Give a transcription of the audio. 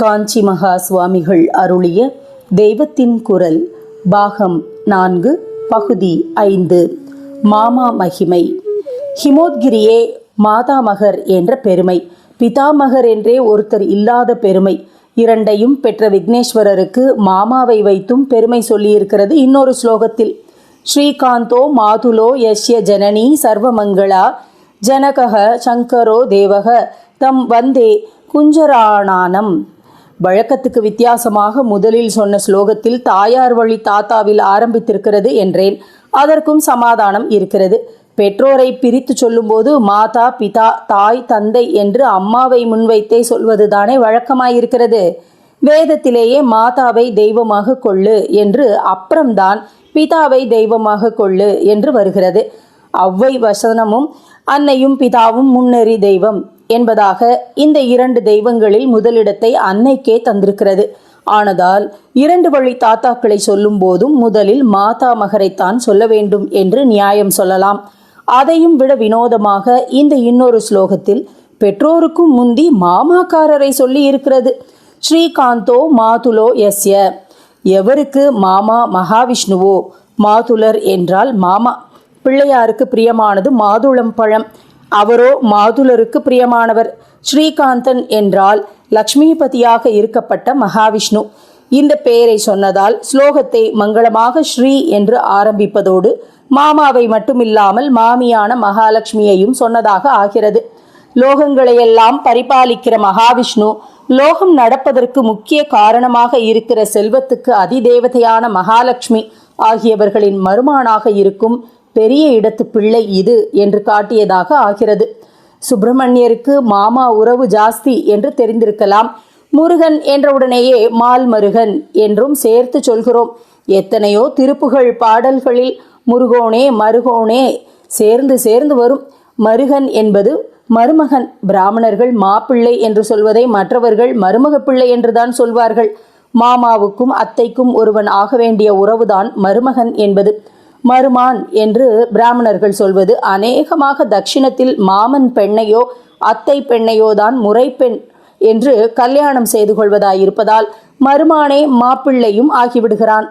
காஞ்சி மகா சுவாமிகள் அருளிய தெய்வத்தின் குரல் பாகம் நான்கு பகுதி ஐந்து மாமா மகிமை. ஹிமோத்கிரியே மாதாமகர் என்ற பெருமை. பிதாமகர் என்றே ஒருத்தர் இல்லாத பெருமை. இரண்டையும் பெற்ற விக்னேஸ்வரருக்கு மாமாவை வைத்தும் பெருமை சொல்லியிருக்கிறது இன்னொரு ஸ்லோகத்தில். ஸ்ரீகாந்தோ மாதுலோ யஷ்ய ஜனனி சர்வமங்களா ஜனகக சங்கரோ தேவக தம் வந்தே குஞ்சராணானம். வழக்கத்துக்கு வித்தியாசமாக முதலில் சொன்ன ஸ்லோகத்தில் தாயார் வழி தாத்தாவில் ஆரம்பித்திருக்கிறது என்றேன். அதற்கும் சமாதானம் இருக்கிறது. பெற்றோரை பிரித்து சொல்லும்போது மாதா பிதா தாய் தந்தை என்று அம்மாவை முன்வைத்தே சொல்வதுதானே வழக்கமாயிருக்கிறது. வேதத்திலேயே மாதாவை தெய்வமாக கொள்ளு என்று அப்புறம்தான் பிதாவை தெய்வமாக கொள்ளு என்று வருகிறது. அவ்வை வசனமும் அன்னையும் பிதாவும் முன்னறி தெய்வம் என்பதாக இந்த இரண்டு தெய்வங்களில் முதலிடத்தை அன்னைக்கே தந்திருக்கிறது. ஆனதால் இரண்டு வழி தாத்தாக்களை சொல்லும் போதும் முதலில் மாதா மகரைத்தான் சொல்ல வேண்டும் என்று நியாயம் சொல்லலாம். அதையும் விட வினோதமாக இந்த இன்னொரு ஸ்லோகத்தில் பெற்றோருக்கும் முந்தி மாமாக்காரரை சொல்லி இருக்கிறது. ஸ்ரீகாந்தோ மாதுலோ எஸ்ய எவருக்கு மாமா மகாவிஷ்ணுவோ? மாதுலர் என்றால் மாமா. பிள்ளையாருக்கு பிரியமானது மாதுளம் பழம். அவரோ மாதுளருக்கு பிரியமானவர். ஸ்ரீகாந்தன் என்றால் லக்ஷ்மிபதியாக இருக்கப்பட்ட மகாவிஷ்ணு. இந்த பெயரை சொன்னதால் ஸ்லோகத்தை மங்களமாக ஸ்ரீ என்று ஆரம்பிப்பதோடு மாமாவை மட்டுமில்லாமல் மாமியான மகாலட்சுமியையும் சொன்னதாக ஆகிறது. லோகங்களையெல்லாம் பரிபாலிக்கிற மகாவிஷ்ணு லோகம் நடப்பதற்கு முக்கிய காரணமாக இருக்கிற செல்வத்துக்கு அதிதேவதையான மகாலட்சுமி ஆகியவர்களின் மருமானாக இருக்கும் பெரிய இடத்து பிள்ளை இது என்று காட்டியதாக ஆகிறது. சுப்பிரமணியருக்கு மாமா உறவு ஜாஸ்தி என்று தெரிந்திருக்கலாம். முருகன் என்றவுடனேயே மால் மருகன் என்றும் சேர்த்து சொல்கிறோம். எத்தனையோ திருப்புகழ் பாடல்களில் முருகோனே மருகோனே சேர்ந்து சேர்ந்து வரும். மருகன் என்பது மருமகன். பிராமணர்கள் மாப்பிள்ளை என்று சொல்வதை மற்றவர்கள் மருமக பிள்ளை என்றுதான் சொல்வார்கள். மாமாவுக்கும் அத்தைக்கும் ஒருவன் ஆக வேண்டிய உறவுதான் மருமகன் என்பது. மருமான் என்று பிராமணர்கள் சொல்வது அநேகமாக தட்சிணத்தில் மாமன் பெண்ணையோ அத்தை பெண்ணையோ தான் முறைப்பெண் என்று கல்யாணம் செய்து கொள்வதாயிருப்பதால் மருமானே மாப்பிள்ளையும் ஆகிவிடுகிறான்.